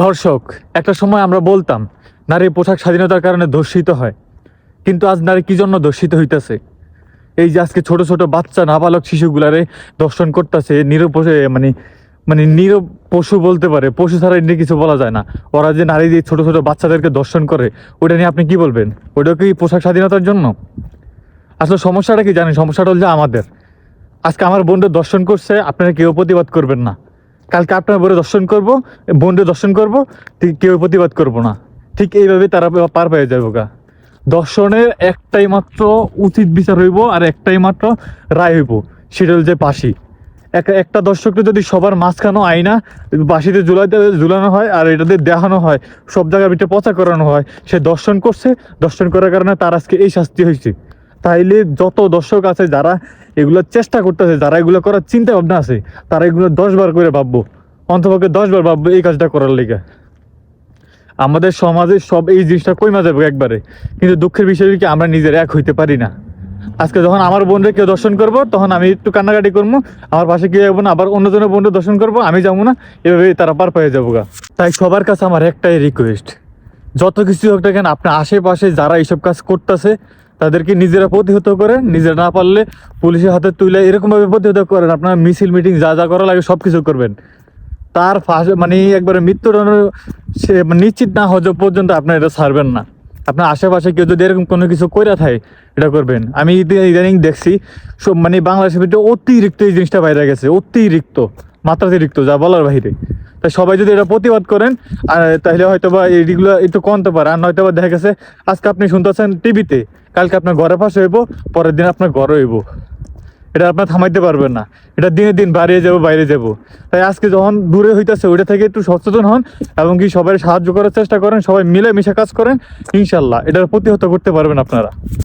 দর্শক, একটা সময় আমরা বলতাম নারী পোশাক স্বাধীনতার কারণে ধর্ষিত হয়। কিন্তু আজ নারী কি জন্য ধর্ষিত হইতাছে? এই যে আজকে ছোট ছোট বাচ্চা, নাবালক শিশুগুলারে দর্শন করতেছে নির মানে মানে নির পশু বলতে পারে, পশু ছাড়া এমনি কিছু বলা যায় না। ওরা যে নারী দিয়ে ছোট ছোট বাচ্চাদেরকে দর্শন করে ওটা নিয়ে আপনি কি বলবেন? ওটা কি পোশাক স্বাধীনতার জন্য? আসলে সমস্যাটা কি জানেন? সমস্যাটা হচ্ছে আমাদের। আজকে আমার বোনদের দর্শন করছে, আপনারা কেউ প্রতিবাদ করবেন না। কালকে আপনার বোনে দর্শন করব বোনদের দর্শন করব, ঠিক কেউ প্রতিবাদ করব না। ঠিক এইভাবে তারা পার পেয়ে যাব গা। দর্শনের একটাই মাত্র উচিত বিচার হইব আর একটাই মাত্র রায় হইব, সেটা হল যে পাশি এক- একটা দর্শককে যদি সবার মাঝখানো আয়না বাসিতে ঝুলাইতে ঝুলানো হয় আর এটাতে দেখানো হয়, সব জায়গার ভিতরে প্রচার করানো হয়, সে দর্শন করছে, দর্শন করার কারণে তার আজকে এই শাস্তি হয়েছে। তাইলে যত দর্শক আছে যারা এগুলো চেষ্টা করতেছে, যারা এগুলো করার চিন্তা ভাবনা আছে, তারা এগুলো দশ বার করে ভাববো। অন্তপক্ষে দশ বার ভাববো এই কাজটা করার লেগে। আমাদের সমাজে সব এই জিনিসটা কইমা যাবে একবারে। কিন্তু দুঃখের বিষয় কি, আমরা নিজের এক হইতে পারি না। আজকে যখন আমার বোনরে কেউ দর্শন করব, তখন আমি একটু কান্নাকাটি করব, আমার পাশে কেউ যাব না, আবার অন্যজনের বোনরে দর্শন করব, আমি যাব না, এভাবে তারা পার পেয়ে যাব গা। তাই সবার কাছে আমার একটাই রিকোয়েস্ট যত কিছু হোক না কেন, আপনার আশেপাশে যারা এইসব কাজ করতেছে তাদেরকে নিজেরা প্রতিহত করেন নিজেরা না পারলে পুলিশের হাতে তুলে এরকমভাবে প্রতিহত করেন। আপনার মিছিল, মিটিং, যা যা করা লাগে সব কিছু করবেন। তার ফাঁস মানে একবারে মৃত্যুদণ্ড সে নিশ্চিত না হওয়া পর্যন্ত আপনার এটা ছাড়বেন না। আপনার আশেপাশে কেউ যদি এরকম কোনো কিছু কইরা থাকে, এটা করবেন। আমি ইদানিং দেখছি, সব মানে বাংলাদেশের ভিতরে অতিরিক্ত এই জিনিসটা বাইরে গেছে, অতিরিক্ত, মাত্রাতিরিক্ত, যা বলার বাইরে তাই সবাই যদি এটা প্রতিবাদ করেন তাহলে হয়তো বা এইগুলো একটু কমতে পারে। আর নয়তো বা দেখা গেছে, আজকে আপনি শুনতেছেন টিভিতে, কালকে আপনার ঘরে পাশে হইব, পরের দিন আপনার ঘরে হইব। এটা আপনার থামাইতে পারবেন না। এটা দিনে দিন বাড়িয়ে যাব, বাইরে যাব। তাই আজকে যখন দূরে হইতেছে, ওইটা থেকে একটু সচেতন হন এবং কি সবাই সাহায্য করার চেষ্টা করেন, সবাই মিলে মিশে কাজ করেন, ইনশাল্লাহ। এটার প্রতিহত করতে পারবেন আপনারা।